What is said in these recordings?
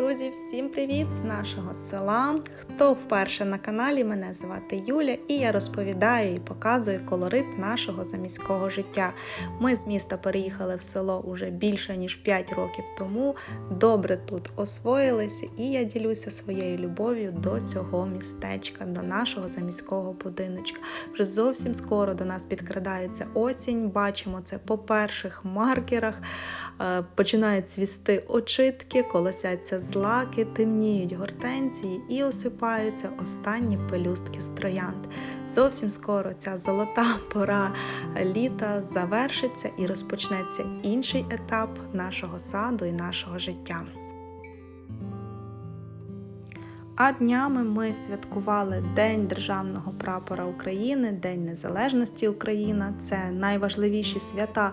Друзі, всім привіт з нашого села. Хто вперше на каналі, мене звати Юля, і я розповідаю і показую колорит нашого заміського життя. Ми з міста переїхали в село уже більше ніж 5 років тому. Добре тут освоїлися, і я ділюся своєю любов'ю до цього містечка, до нашого заміського будиночка. Вже зовсім скоро до нас підкрадається осінь. Бачимо це по перших маркерах. Е, Починають цвісти очитки, колосяться злаки, темніють гортензії і осипаються останні пелюстки з троянд. Зовсім скоро ця золота пора літа завершиться і розпочнеться інший етап нашого саду і нашого життя. А днями ми святкували День Державного прапора України, День Незалежності України. Це найважливіші свята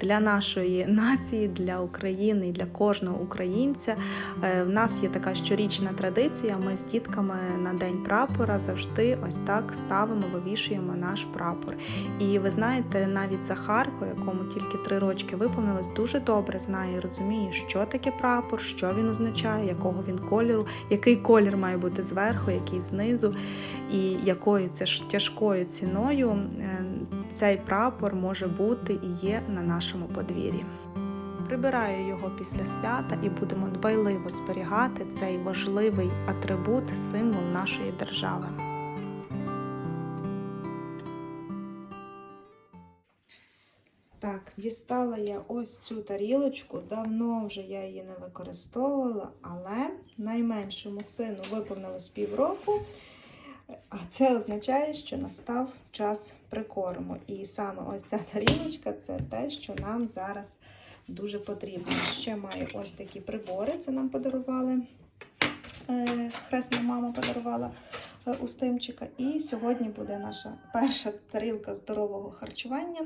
для нашої нації, для України і для кожного українця. Е, В нас є така щорічна традиція. Ми з дітками на День прапора завжди ось так ставимо, вивішуємо наш прапор. І ви знаєте, навіть Захарко, якому тільки три рочки виповнилось, дуже добре знає і розуміє, що таке прапор, що він означає, якого він кольору, який колір має бути зверху, який знизу, і якою це ж тяжкою ціною е, цей прапор може бути і є на нашому подвір'ї. Прибираю його після свята і будемо дбайливо зберігати цей важливий атрибут, символ нашої держави. Так, дістала я ось цю тарілочку. Давно вже я її не використовувала, але найменшому сину виповнилось півроку. А це означає, що настав час прикорму. І саме ось ця тарілочка це те, що нам зараз дуже потрібно. Ще маю ось такі прибори. Це нам подарували. е, Хресна мама подарувала е, у Стимчика. І сьогодні буде наша перша тарілка здорового харчування.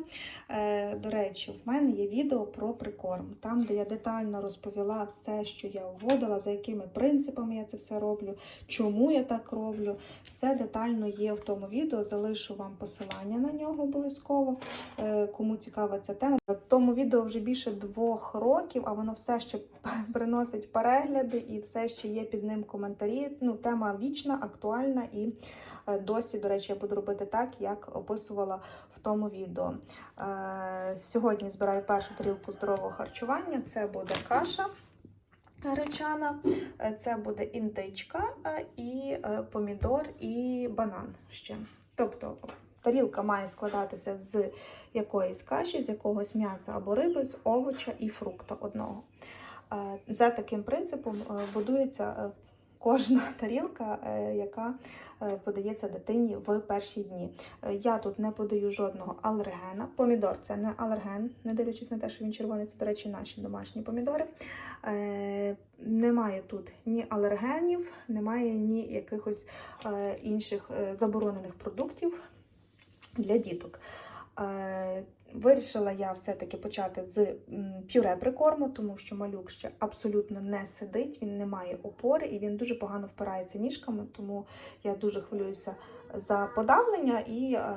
Е, До речі, в мене є відео про прикорм, там, де я детально розповіла все, що я вводила, за якими принципами я це все роблю, чому я так роблю. Все детально є в тому відео. Залишу вам посилання на нього обов'язково. Е, Кому цікава ця тема. Тому відео вже більше двох років, а воно все ще приносить перегляди і все ще є під ним коментарі. Ну, тема вічна, актуальна і е, досі, до речі, я буду робити так, як описувала в тому відео. Е, Сьогодні збираю першу тарілку здорового харчування. Це буде каша гречана, е, це буде індичка і помідор і банан ще. Тобто тарілка має складатися з якоїсь каші, з якогось м'яса або риби, з овоча і фрукта одного. За таким принципом будується кожна тарілка, е, яка е, подається дитині в перші дні. Е, Я тут не подаю жодного алергена. Помідор це не алерген, не дивлячись на те, що він червоний, це, до речі, наші домашні помідори. Немає тут ні алергенів, немає ні якихось інших заборонених продуктів для діток. Вирішила я все-таки почати з пюре прикорму, тому що малюк ще абсолютно не сидить, він не має опори і він дуже погано впирається ніжками, тому я дуже хвилююся за подавлення і е,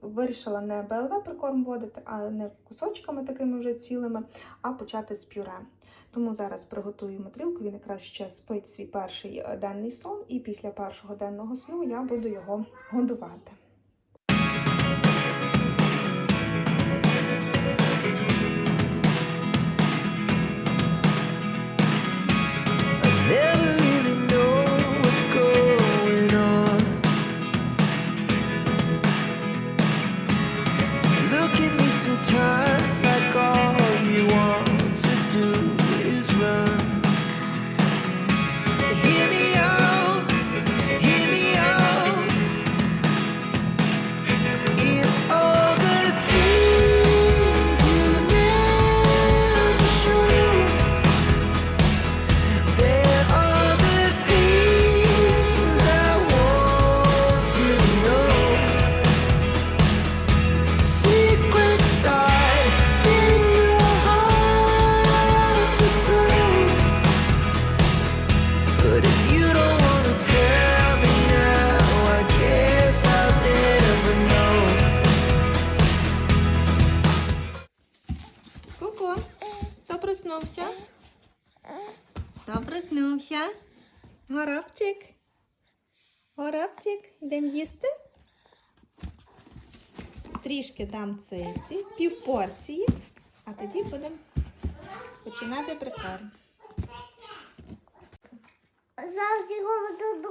вирішила не БЛВ прикорм вводити, а не кусочками такими вже цілими, а почати з пюре. Тому зараз приготую матрілку, він якраз ще спить свій перший е, денний сон, і після першого денного сну я буду його годувати. Трішки дам циці, пів порції, а тоді будемо починати прикорм. Зараз його буду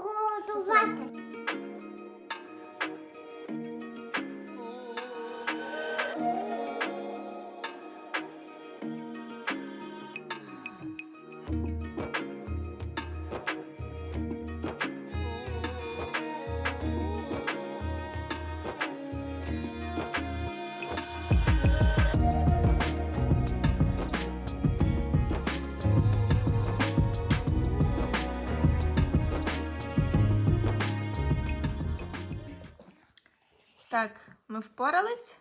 Так, ми впорались.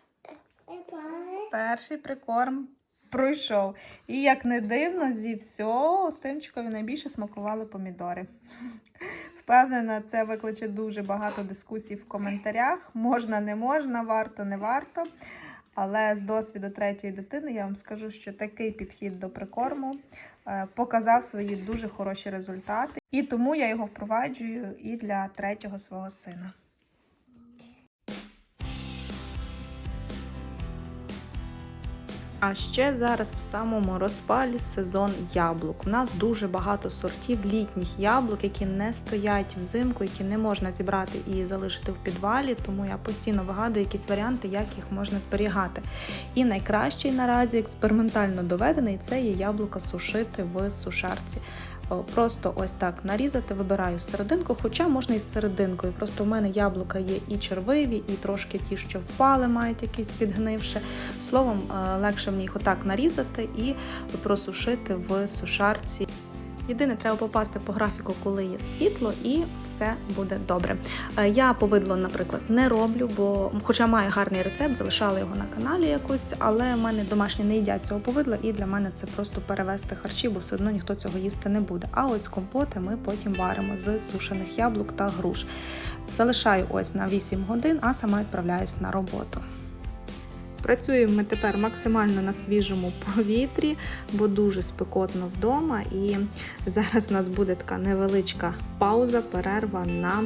Перший прикорм пройшов. І як не дивно, зі всього Стимчикові найбільше смакували помідори. Впевнена, це викличе дуже багато дискусій в коментарях. Можна, не можна, варто, не варто. Але з досвіду третьої дитини я вам скажу, що такий підхід до прикорму е, показав свої дуже хороші результати. І тому я його впроваджую і для третього свого сина. А ще зараз в самому розпалі сезон яблук. У нас дуже багато сортів літніх яблук, які не стоять взимку, які не можна зібрати і залишити в підвалі. Тому я постійно вигадую якісь варіанти, як їх можна зберігати. І найкращий наразі експериментально доведений це є яблука сушити в сушарці. О, Просто ось так нарізати, вибираю серединку, хоча можна і з серединкою. Просто в мене яблука є і червиві, і трошки ті, що впали, мають якісь підгнивши. Словом, е, легше мені їх отак нарізати і просушити в сушарці. Єдине, треба попасти по графіку, коли є світло, і все буде добре. Е, Я повидло, наприклад, не роблю, бо хоча маю гарний рецепт, залишала його на каналі якось, але в мене домашні не їдять цього повидла, і для мене це просто перевести харчі, бо все одно ніхто цього їсти не буде. А ось компоти ми потім варимо з сушених яблук та груш. Залишаю ось на 8 годин, а сама відправляюсь на роботу. Працюємо ми тепер максимально на свіжому повітрі, бо дуже спекотно вдома. І зараз у нас буде така невеличка пауза, перерва на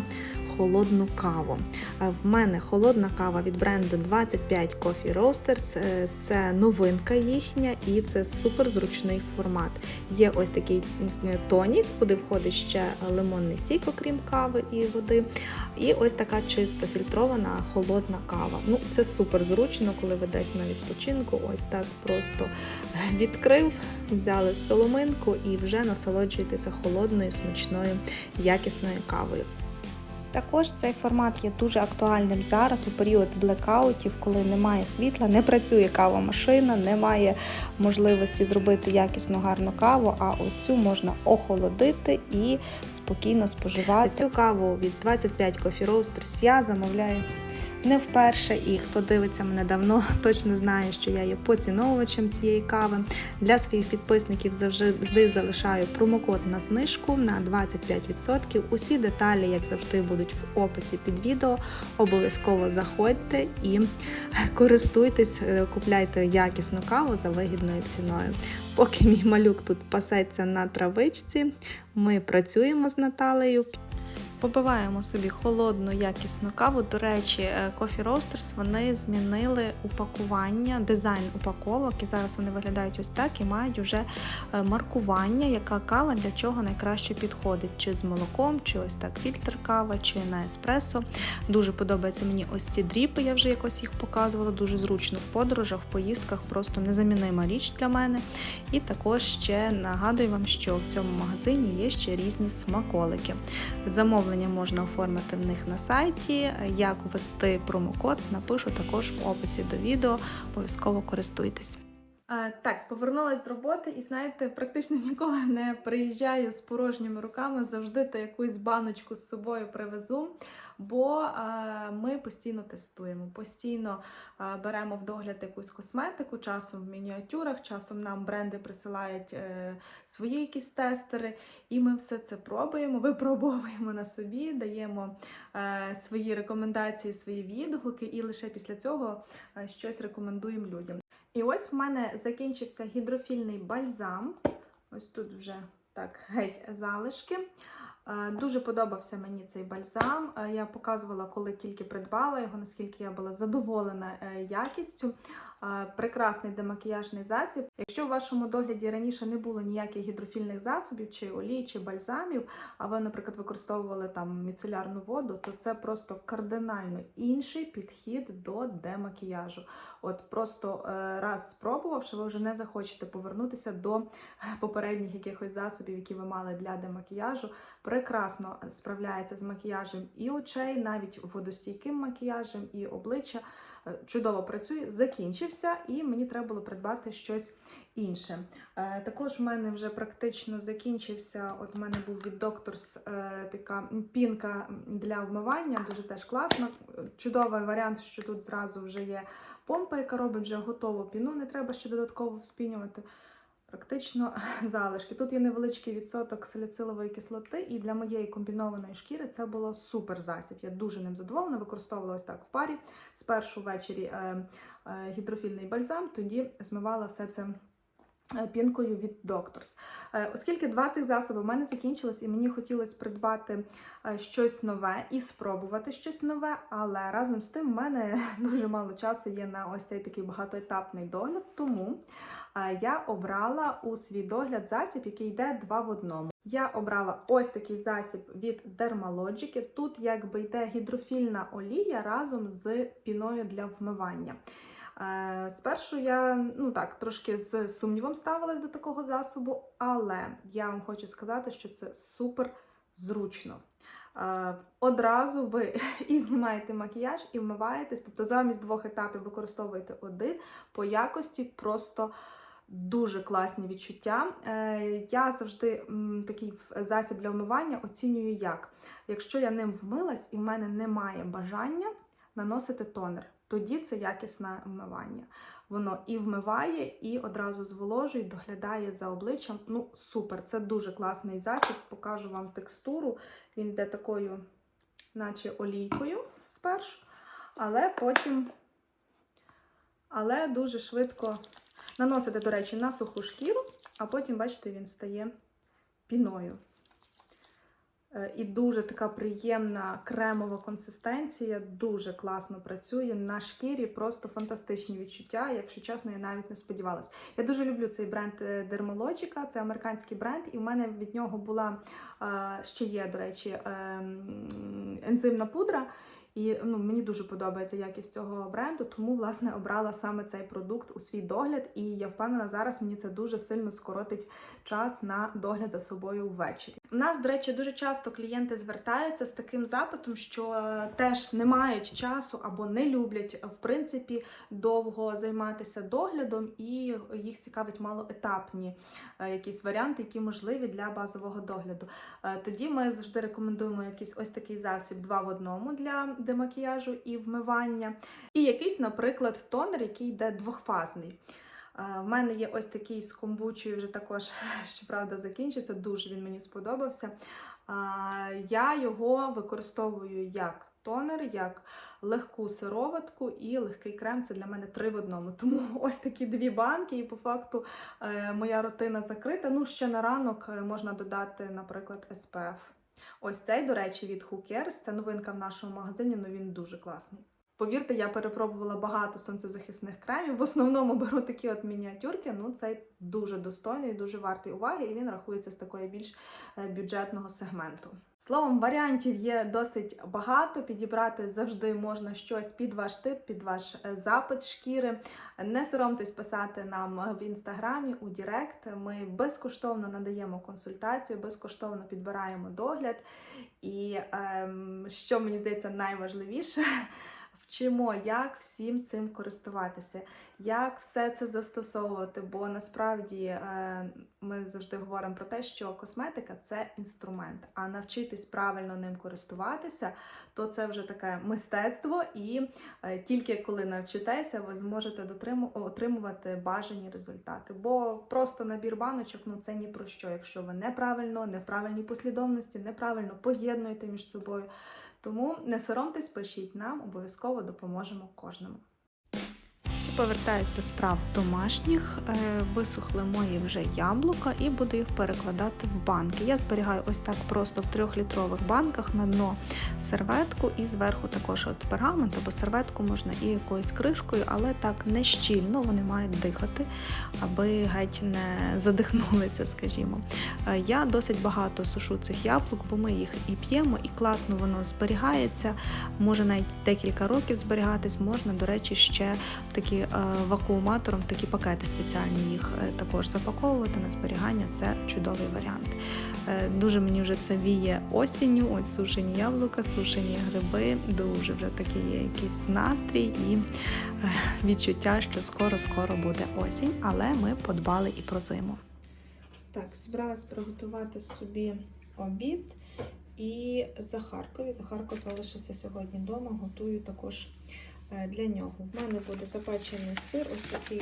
холодну каву. А В мене холодна кава від бренду 25 Coffee Roasters. Е, Це новинка їхня і це супер зручний формат. Є ось такий е, тонік, куди входить ще лимонний сік, окрім кави і води. І ось така чисто фільтрована холодна кава. Ну, це супер зручно, коли ви десь на відпочинку, ось так просто відкрив, взяли соломинку і вже насолоджуєтеся холодною, смачною, якісною кавою. Також цей формат є дуже актуальним зараз у період блекаутів, коли немає світла, не працює кавомашина, немає можливості зробити якісну гарну каву. А ось цю можна охолодити і спокійно споживати. Цю каву від 25 Coffee Roasters я замовляю не вперше, і хто дивиться мене давно, точно знає, що я є поціновувачем цієї кави. Для своїх підписників завжди залишаю промокод на знижку на 25%. Усі деталі, як завжди, будуть в описі під відео. Обов'язково заходьте і користуйтесь, е, купляйте якісну каву за вигідною ціною. Поки мій малюк тут пасеться на травичці, ми працюємо з Наталею. Побиваємо собі холодну якісну каву. До речі, е, Coffee Roasters вони змінили упакування, дизайн упаковок, і зараз вони виглядають ось так і мають вже е, маркування, яка кава для чого найкраще підходить, чи з молоком, чи ось так фільтр кава, чи на еспресо. Дуже подобаються мені ось ці дріпи, я вже якось їх показувала. Дуже зручно в подорожах, в поїздках, просто незамінима річ для мене. І також ще нагадую вам, що в цьому магазині є ще різні смаколики. Замовлення можна оформити в них на сайті. Як ввести промокод, напишу також в описі до відео. Обов'язково користуйтесь. Так, повернулася з роботи і знаєте, практично ніколи не приїжджаю з порожніми руками, завжди та якусь баночку з собою привезу, бо е, ми постійно тестуємо, постійно е, беремо в догляд якусь косметику, часом в мініатюрах, часом нам бренди присилають е, свої якісь тестери, і ми все це пробуємо, випробовуємо на собі, даємо свої рекомендації, свої відгуки, і лише після цього щось рекомендуємо людям. І ось в мене закінчився гідрофільний бальзам. Ось тут вже так геть залишки. Е, Дуже подобався мені цей бальзам. Е, Я показувала, коли тільки придбала його, наскільки я була задоволена е, якістю. Прекрасний демакіяжний засіб. Якщо в вашому догляді раніше не було ніяких гідрофільних засобів, чи олій, чи бальзамів, а ви, наприклад, використовували там міцелярну воду, то це просто кардинально інший підхід до демакіяжу. От просто е, раз спробувавши, ви вже не захочете повернутися до попередніх якихось засобів, які ви мали для демакіяжу. Прекрасно справляється з макіяжем і очей, навіть водостійким макіяжем, і обличчя. Е, Чудово працює, закінчився, і мені треба було придбати щось інше. Е, також в мене вже практично закінчився. От в мене був від Doctors е, така пінка для вмивання, дуже теж класна. Чудовий варіант, що тут зразу вже є помпа, яка робить вже готову піну, не треба ще додатково вспінювати. Практично залишки. Тут є невеличкий відсоток саліцилової кислоти, і для моєї комбінованої шкіри це було супер засіб. Я дуже ним задоволена. Використовувала ось так в парі. Спершу ввечері е, е, гідрофільний бальзам, тоді змивала все це. Е, Пінкою від Doctors. Е, Оскільки два цих засоби в мене закінчились, і мені хотілося придбати е, щось нове і спробувати щось нове, але разом з тим в мене дуже мало часу є на ось цей такий багатоетапний догляд. Тому я обрала у свій догляд засіб, який йде два в одному. Я обрала ось такий засіб від Dermalogic. Тут якби йде гідрофільна олія разом з піною для вмивання. Е, Спершу я ну так трошки з сумнівом ставилась до такого засобу, але я вам хочу сказати, що це супер зручно. Е, Одразу ви і знімаєте макіяж, і вмиваєтесь, тобто замість двох етапів використовуєте один по якості просто. Дуже класні відчуття. Е, Я завжди такий засіб для вмивання оцінюю як. Якщо я ним вмилась і в мене немає бажання наносити тонер, тоді це якісне вмивання. Воно і вмиває, і одразу зволожує, доглядає за обличчям. Ну, супер, це дуже класний засіб. Покажу вам текстуру. Він йде такою, наче олійкою спершу, але потім, але дуже швидко наносите, до речі, на суху шкіру, а потім, бачите, він стає піною. Е, І дуже така приємна кремова консистенція, дуже класно працює на шкірі, просто фантастичні відчуття. Якщо чесно, я навіть не сподівалась. Я дуже люблю цей бренд е, Dermalogica, це американський бренд, і в мене від нього була е, ще є, до речі, ем, ензимна пудра. І ну, мені дуже подобається якість цього бренду, тому власне обрала саме цей продукт у свій догляд. І я впевнена, зараз мені це дуже сильно скоротить час на догляд за собою ввечері. У нас, до речі, дуже часто клієнти звертаються з таким запитом, що е, теж не мають часу або не люблять в принципі довго займатися доглядом, і їх цікавить малоетапні е, якісь варіанти, які можливі для базового догляду. Е, Тоді ми завжди рекомендуємо якийсь ось такий засіб два в одному для демакіяжу і вмивання. І якийсь, наприклад, тонер, який йде двохфазний. В мене є ось такий з комбучою, вже також, щоправда, закінчиться. Дуже він мені сподобався. Я його використовую як тонер, як легку сироватку і легкий крем. Це для мене три в одному. Тому ось такі дві банки, і по факту е, моя рутина закрита. Ну, ще на ранок е, можна додати, наприклад, SPF. Ось цей, до речі, від Cares. Це новинка в нашому магазині, але він дуже класний. Повірте, я перепробувала багато сонцезахисних кремів. В основному беру такі от мініатюрки. Ну, цей дуже достойний, дуже вартий уваги, і він рахується з такої більш е, бюджетного сегменту. Словом, варіантів є досить багато. Підібрати завжди можна щось під ваш тип, під ваш е, запит шкіри. Не соромтесь писати нам в інстаграмі у Дірект. Ми безкоштовно надаємо консультацію, безкоштовно підбираємо догляд. І ем, що мені здається найважливіше. Вчимо, як всім цим користуватися, як все це застосовувати. Бо насправді е, ми завжди говоримо про те, що косметика це інструмент, а навчитись правильно ним користуватися, то це вже таке мистецтво, і е, тільки коли навчитеся, ви зможете отримувати бажані результати. Бо просто набір баночок ну це ні про що, якщо ви неправильно, не в правильній послідовності, неправильно поєднуєте між собою. Тому не соромтесь, пишіть нам, обов'язково допоможемо кожному. Повертаюсь до справ домашніх. Е, Висохли мої вже яблука і буду їх перекладати в банки. Я зберігаю ось так просто в трьохлітрових банках на дно серветку і зверху також от пергамент або серветку можна і якоюсь кришкою, але так не щільно вони мають дихати, аби геть не задихнулися, скажімо. Е, Я досить багато сушу цих яблук, бо ми їх і п'ємо, і класно воно зберігається. Може навіть декілька років зберігатись. Можна, до речі, ще в такі вакууматором, такі пакети спеціальні їх е, також запаковувати на зберігання. Це чудовий варіант. Е, Дуже мені вже це віє осінню. Ось сушені яблука, сушені гриби. Дуже вже такий є якийсь настрій і е, відчуття, що скоро-скоро буде осінь, але ми подбали і про зиму. Так, зібралась приготувати собі обід. І Захаркові. Захарко залишився сьогодні вдома, готую також е, для нього. В мене буде запечений сир, ось такий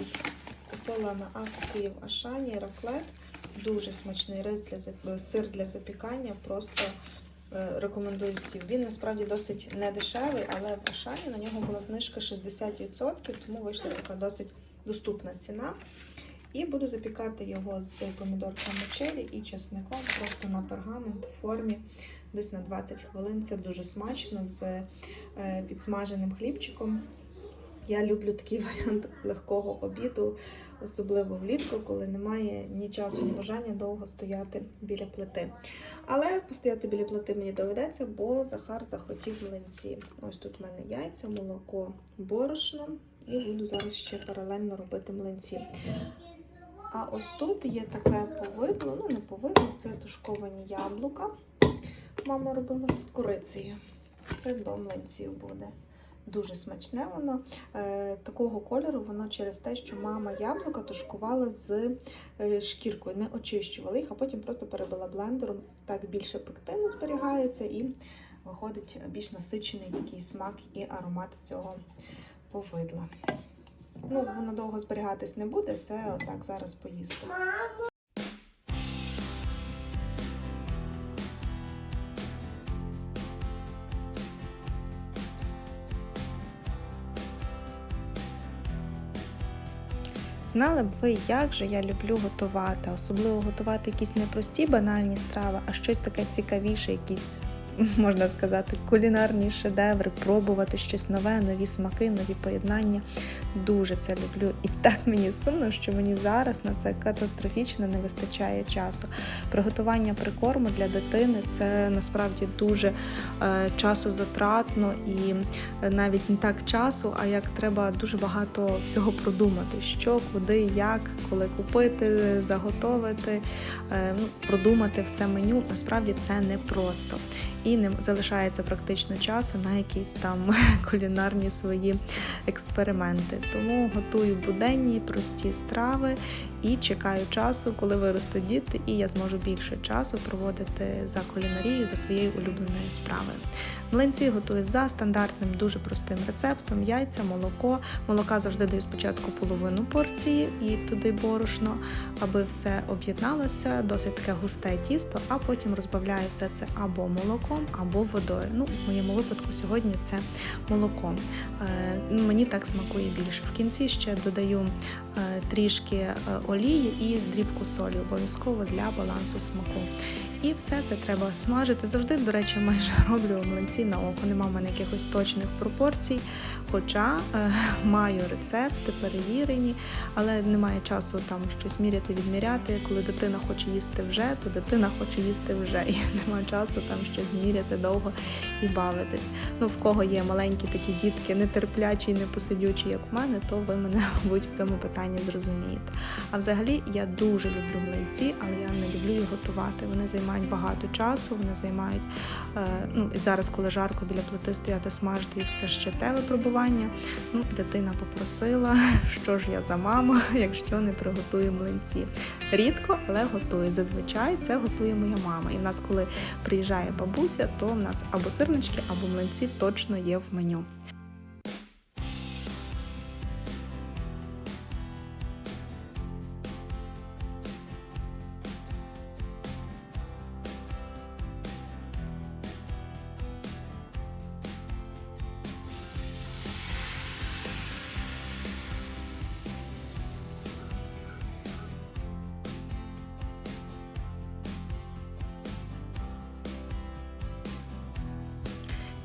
купила на акції в Ашані раклет. Дуже смачний рис для сир для запікання. Просто е, рекомендую всім. Він насправді досить недешевий, але в Ашані на нього була знижка 60%, тому вийшла така досить доступна ціна. І буду запікати його з помідорками черрі і чесником просто на пергамент в формі десь на 20 хвилин. Це дуже смачно з е, підсмаженим хлібчиком. Я люблю такий варіант легкого обіду, особливо влітку, коли немає ні часу, ні бажання довго стояти біля плити. Але постояти біля плити мені доведеться, бо Захар захотів млинці. Ось тут в мене яйця, молоко, борошно, і буду зараз ще паралельно робити млинці. А ось тут є таке повидло, ну не повидло, це тушковані яблука. Мама робила з корицею. Це до млинців буде. Дуже смачне воно. Е, такого кольору воно через те, що мама яблука тушкувала з е, шкіркою, не очищувала їх, а потім просто перебила блендером. Так більше пектину зберігається і виходить більш насичений такий смак і аромат цього повидла. Ну, воно довго зберігатись не буде, це отак зараз поїсти. Знали б ви, як же я люблю готувати, особливо готувати якісь не прості банальні страви, а щось таке цікавіше, якісь, можна сказати, кулінарні шедеври, пробувати щось нове, нові смаки, нові поєднання. Дуже це люблю. І так мені сумно, що мені зараз на це катастрофічно не вистачає часу. Приготування прикорму для дитини це насправді дуже е, часозатратно і е, навіть не так часу, а як треба дуже багато всього продумати, що, куди, як, коли купити, заготовити, е, ну, продумати все меню. Насправді це непросто. І не залишається практично часу на якісь там кулінарні свої експерименти. Тому готую буденні, прості страви і чекаю часу, коли виростуть діти, і я зможу більше часу проводити за кулінарією, за своєю улюбленою справою. Млинці готую за стандартним, дуже простим рецептом: яйця, молоко. Молока завжди даю спочатку половину порції і туди борошно, аби все об'єдналося, досить таке густе тісто, а потім розбавляю все це або молоком, або водою. Ну, в моєму випадку сьогодні це молоко. Е, мені так смакує більше. В кінці ще додаю е, трішки е, олії і дрібку солі, обов'язково для балансу смаку. І все це треба смажити. Завжди, до речі, майже роблю млинці на око. Нема в мене якихось точних пропорцій. Хоча е, маю рецепти перевірені, але немає часу там щось міряти, відміряти. Коли дитина хоче їсти вже, то дитина хоче їсти вже. І немає часу там щось міряти довго і бавитись. Ну, в кого є маленькі такі дітки, нетерплячі, і непосидючі, як в мене, то ви мене, мабуть, в цьому питанні зрозумієте. А взагалі я дуже люблю млинці, але я не люблю їх готувати. Вони займають багато часу, вони займають е, ну і зараз, коли жарко біля плити стояти смажити їх, це ще те випробування. Ну, дитина попросила, що ж я за мама, якщо не приготую млинці. Рідко, але готую. Зазвичай це готує моя мама. І в нас, коли приїжджає бабуся, то в нас або сирнички, або млинці точно є в меню.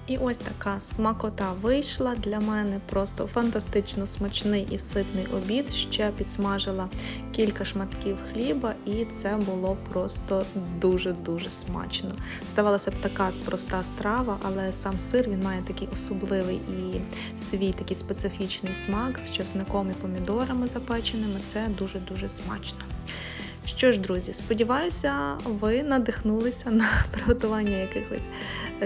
І ось така смакота вийшла для мене. Просто фантастично смачний і ситний обід. Ще підсмажила кілька шматків хліба, і це було просто дуже-дуже смачно. Здавалося б, така проста страва, але сам сир він має такий особливий і свій такий специфічний смак з чесником і помідорами запеченими. Це дуже-дуже смачно. Що ж, друзі, сподіваюся, ви надихнулися на приготування якихось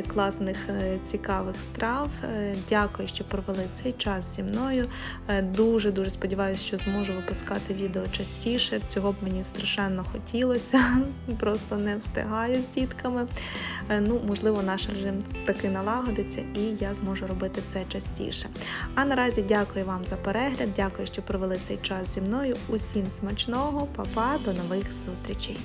класних, е, цікавих страв. Е, Дякую, що провели цей час зі мною. Е, Дуже дуже сподіваюся, що зможу випускати відео частіше. Цього б мені страшенно хотілося, просто не встигаю з дітками. Ну, можливо, наш режим таки налагодиться, і я зможу робити це частіше. А наразі дякую вам за перегляд. Дякую, що провели цей час зі мною. Усім смачного, па-па, до нових зустрічей!